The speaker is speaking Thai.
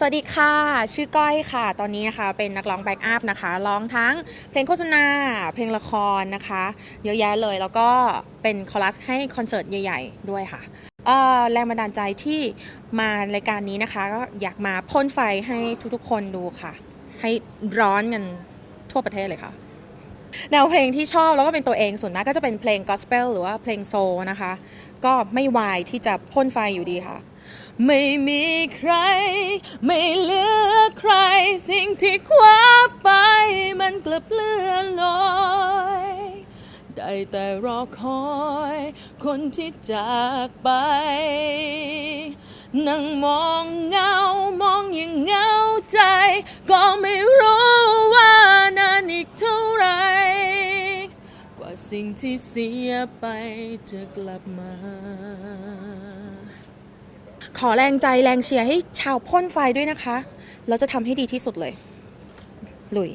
สวัสดีค่ะ ชื่อก้อยค่ะ ตอนนี้นะคะเป็นนักร้องแบ็กอัพนะคะ ร้องทั้งเพลงโฆษณา เพลงละครนะคะ เยอะแยะเลย แล้วก็เป็นคอรัสให้คอนเสิร์ตใหญ่ ๆ ด้วยค่ะแรงบันดาลใจที่มารายการนี้นะคะ ก็อยากมาพ่นไฟให้ทุกๆคนดูค่ะ ให้ร้อนกันทั่วประเทศเลยค่ะ แนวเพลงที่ชอบแล้วก็เป็นตัวเองส่วนมากก็จะเป็นเพลงก o สเปลหรือว่าเพลงโซนะคะ ก็ไม่วายที่จะพ่นไฟอยู่ดีค่ะ ไม่มีใคร ไม่เหลือใคร สิ่งที่คว้าไป มันกลับเลื่อนลอยได้แต่รอคอย คนที่จากไป นั่งมองเงามองอย่างเหงาใจ ก็ไม่รู้ว่านานอีกเท่าไหรกว่าสิ่งที่เสียไปจะกลับมา ขอแรงใจแรงเชียร์ให้ชาวพ่นไฟด้วยนะคะ เราจะทำให้ดีที่สุดเลย ลุย